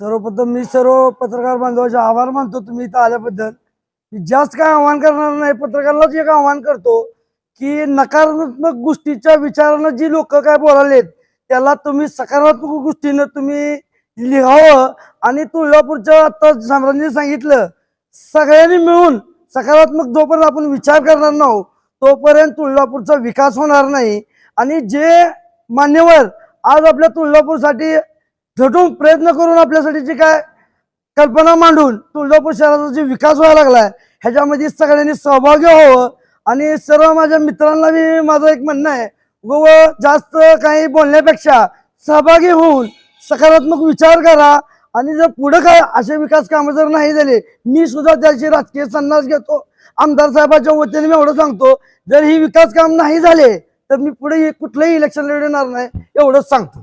सर्वप्रथम मी सर्व पत्रकार बांधवाचे आभार मानतो तुम्ही इथं आल्याबद्दल. मी जास्त काय आव्हान करणार नाही पत्रकारालाच एक आव्हान करतो की नकारात्मक गोष्टीच्या विचारानं जी लोक काय बोलालेत त्याला तुम्ही सकारात्मक गोष्टीनं तुम्ही लिहावं आणि तुळजापूरच्या आता साम्राज्याने सांगितलं सगळ्यांनी मिळून सकारात्मक जोपर्यंत आपण विचार करणार नाहो तोपर्यंत तुळजापूरचा विकास होणार नाही. आणि जे मान्यवर आज आपल्या तुळजापूरसाठी झटून प्रयत्न करून आपल्यासाठी जे काय कल्पना मांडून तुळजापूर शहराचा जे विकास व्हायला लागलाय ह्याच्यामध्ये सगळ्यांनी सहभागी व्हावं. आणि सर्व माझ्या मित्रांना मी माझं एक म्हणणं आहे व जास्त काही बोलण्यापेक्षा सहभागी होऊन सकारात्मक विचार करा. आणि जर पुढे काय असे विकास कामं जर नाही झाले मी सुद्धा त्याची राजकीय संन्यास घेतो. आमदार साहेबाच्या वतीने मी एवढं सांगतो जर ही विकास काम नाही झाले तर मी पुढे कुठलंही इलेक्शन लढणार नाही एवढंच सांगतो.